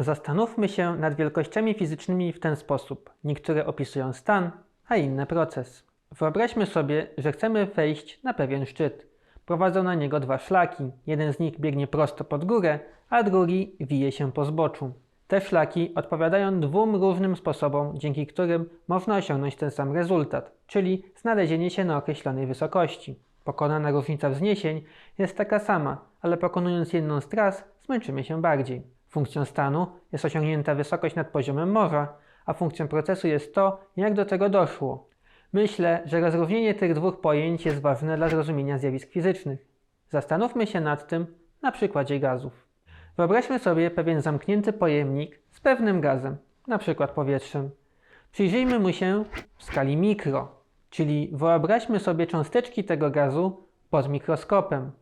Zastanówmy się nad wielkościami fizycznymi w ten sposób. Niektóre opisują stan, a inne proces. Wyobraźmy sobie, że chcemy wejść na pewien szczyt. Prowadzą na niego dwa szlaki. Jeden z nich biegnie prosto pod górę, a drugi wije się po zboczu. Te szlaki odpowiadają dwóm różnym sposobom, dzięki którym można osiągnąć ten sam rezultat, czyli znalezienie się na określonej wysokości. Pokonana różnica wzniesień jest taka sama, ale pokonując jedną z tras zmęczymy się bardziej. Funkcją stanu jest osiągnięta wysokość nad poziomem morza, a funkcją procesu jest to, jak do tego doszło. Myślę, że rozróżnienie tych dwóch pojęć jest ważne dla zrozumienia zjawisk fizycznych. Zastanówmy się nad tym na przykładzie gazów. Wyobraźmy sobie pewien zamknięty pojemnik z pewnym gazem, przykład powietrzem. Przyjrzyjmy mu się w skali mikro, czyli wyobraźmy sobie cząsteczki tego gazu pod mikroskopem.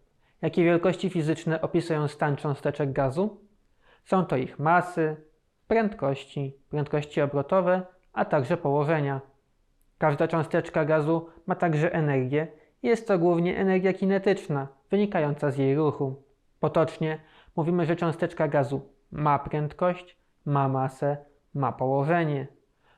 Jakie wielkości fizyczne opisują stan cząsteczek gazu? Są to ich masy, prędkości, prędkości obrotowe, a także położenia. Każda cząsteczka gazu ma także energię jest to głównie energia kinetyczna, wynikająca z jej ruchu. Potocznie mówimy, że cząsteczka gazu ma prędkość, ma masę, ma położenie.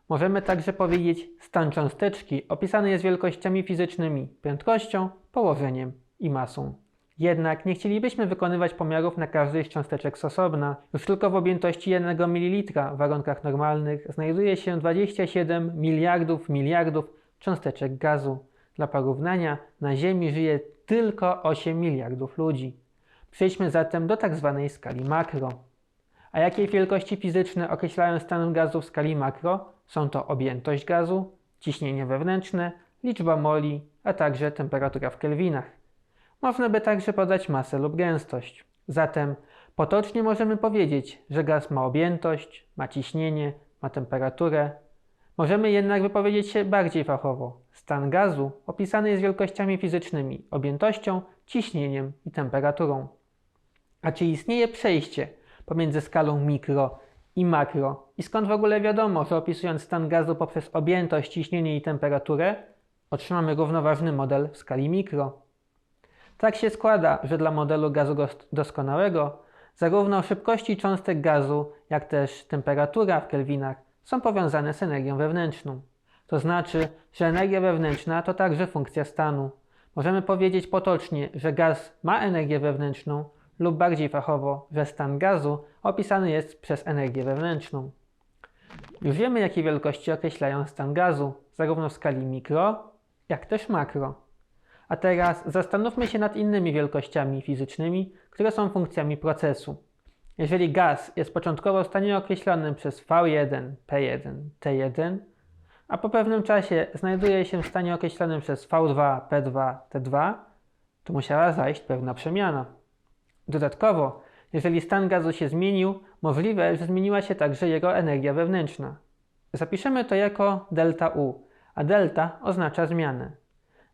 Możemy także powiedzieć, stan cząsteczki opisany jest wielkościami fizycznymi, prędkością, położeniem i masą. Jednak nie chcielibyśmy wykonywać pomiarów na każdej z cząsteczek z osobna. Już tylko w objętości 1 ml w warunkach normalnych znajduje się 27 miliardów miliardów cząsteczek gazu. Dla porównania na Ziemi żyje tylko 8 miliardów ludzi. Przejdźmy zatem do tak zwanej skali makro. A jakie wielkości fizyczne określają stan gazu w skali makro? Są to objętość gazu, ciśnienie wewnętrzne, liczba moli, a także temperatura w kelwinach. Można by także podać masę lub gęstość. Zatem potocznie możemy powiedzieć, że gaz ma objętość, ma ciśnienie, ma temperaturę. Możemy jednak wypowiedzieć się bardziej fachowo. Stan gazu opisany jest wielkościami fizycznymi, objętością, ciśnieniem i temperaturą. A czy istnieje przejście pomiędzy skalą mikro i makro? I skąd w ogóle wiadomo, że opisując stan gazu poprzez objętość, ciśnienie i temperaturę, otrzymamy równoważny model w skali mikro? Tak się składa, że dla modelu gazu doskonałego zarówno szybkości cząstek gazu, jak też temperatura w kelwinach są powiązane z energią wewnętrzną. To znaczy, że energia wewnętrzna to także funkcja stanu. Możemy powiedzieć potocznie, że gaz ma energię wewnętrzną lub bardziej fachowo, że stan gazu opisany jest przez energię wewnętrzną. Już wiemy, jakie wielkości określają stan gazu, zarówno w skali mikro, jak też makro. A teraz zastanówmy się nad innymi wielkościami fizycznymi, które są funkcjami procesu. Jeżeli gaz jest początkowo w stanie określonym przez V1, P1, T1, a po pewnym czasie znajduje się w stanie określonym przez V2, P2, T2, to musiała zajść pewna przemiana. Dodatkowo, jeżeli stan gazu się zmienił, możliwe, że zmieniła się także jego energia wewnętrzna. Zapiszemy to jako delta U, a delta oznacza zmianę.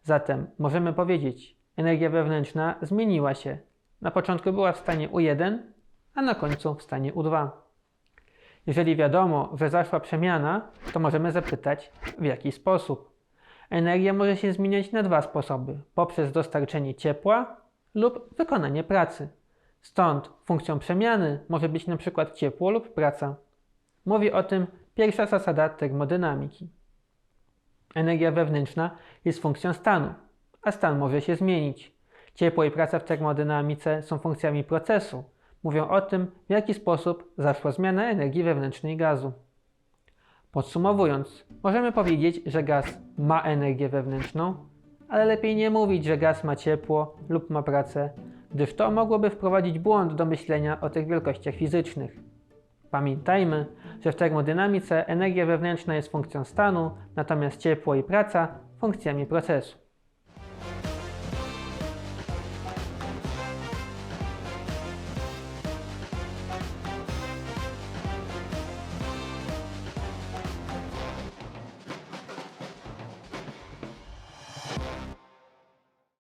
Zatem możemy powiedzieć, energia wewnętrzna zmieniła się. Na początku była w stanie U1, a na końcu w stanie U2. Jeżeli wiadomo, że zaszła przemiana, to możemy zapytać, w jaki sposób. Energia może się zmieniać na dwa sposoby: poprzez dostarczenie ciepła lub wykonanie pracy. Stąd funkcją przemiany może być przykład ciepło lub praca. Mówi o tym pierwsza zasada termodynamiki. Energia wewnętrzna jest funkcją stanu, a stan może się zmienić. Ciepło i praca w termodynamice są funkcjami procesu. Mówią o tym, w jaki sposób zaszła zmiana energii wewnętrznej gazu. Podsumowując, możemy powiedzieć, że gaz ma energię wewnętrzną, ale lepiej nie mówić, że gaz ma ciepło lub ma pracę, gdyż to mogłoby wprowadzić błąd do myślenia o tych wielkościach fizycznych. Pamiętajmy, że w termodynamice energia wewnętrzna jest funkcją stanu, natomiast ciepło i praca funkcjami procesu.